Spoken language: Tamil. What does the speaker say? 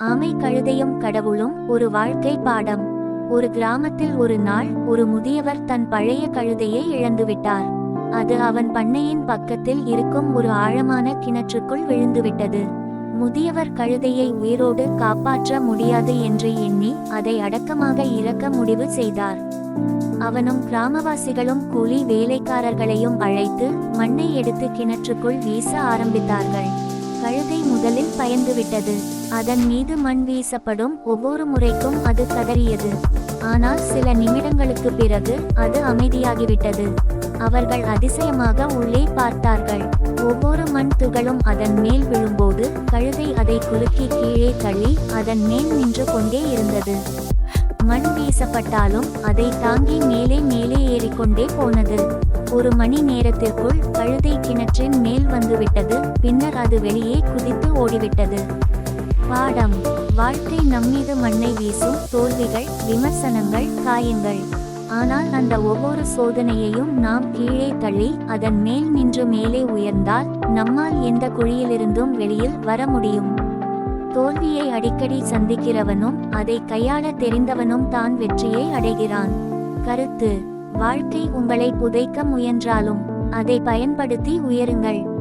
ஆமை கழுதையும் கடவுளும் ஒரு வாழ்க்கை பாடம். ஒரு கிராமத்தில் ஒரு நாள் ஒரு முதியவர் தன் பழைய கழுதையை இழந்துவிட்டார். அது அவன் பண்ணையின் பக்கத்தில் இருக்கும் ஒரு ஆழமான கிணற்றுக்குள் விழுந்துவிட்டது. முதியவர் கழுதையை உயிரோடு காப்பாற்ற முடியாது என்று எண்ணி அதை அடக்கமாக இறக்க முடிவு செய்தார். அவனும் கிராமவாசிகளும் கூலி வேலைக்காரர்களையும் அழைத்து மண்ணை எடுத்து கிணற்றுக்குள் வீச ஆரம்பித்தார்கள். கழுதை முதலில் பயந்துவிட்டது. அதன் மீது மண் வீசப்படும் ஒவ்வொரு முறைக்கும் அது கதறியது ஆனால் சில நிமிடங்களுக்கு பிறகு அது அமைதியாகிவிட்டது. அவர்கள் அதிசயமாக உள்ளே பார்த்தார்கள். ஒவ்வொரு மண் துகளும் அதன் மேல் விழும்போது கழுதை அதை குலுக்கி கீழே தள்ளி அதன் மேல் நின்று கொண்டே இருந்தது. மண் வீசப்பட்டாலும் அதை தாங்கி மேலே மேலே ஏறிக்கொண்டே போனது. ஒரு மணி நேரத்திற்குள் கழுதை கிணற்றின் மேல் வந்துவிட்டது. பின்னர் அது வெளியே குதித்து ஓடிவிட்டது. பாடம். வாழ்க்கை நம்மீது மண்ணை வீசும் தோல்விகள் விமர்சனங்கள் காயங்கள். ஆனால் அந்த ஒவ்வொரு சோதனையையும் நாம் கீழே தள்ளி அதன் மேல் நின்று மேலே உயர்ந்தால் நம்மால் எந்த குழியிலிருந்தும் வெளியில் வர முடியும். தோல்வியை அடிக்கடி சந்திக்கிறவனும் அதை கையாள தெரிந்தவனும் தான் வெற்றியை அடைகிறான். கருத்து. வாழ்க்கை உங்களை புதைக்க முயன்றாலும் அதை பயன்படுத்தி உயருங்கள்.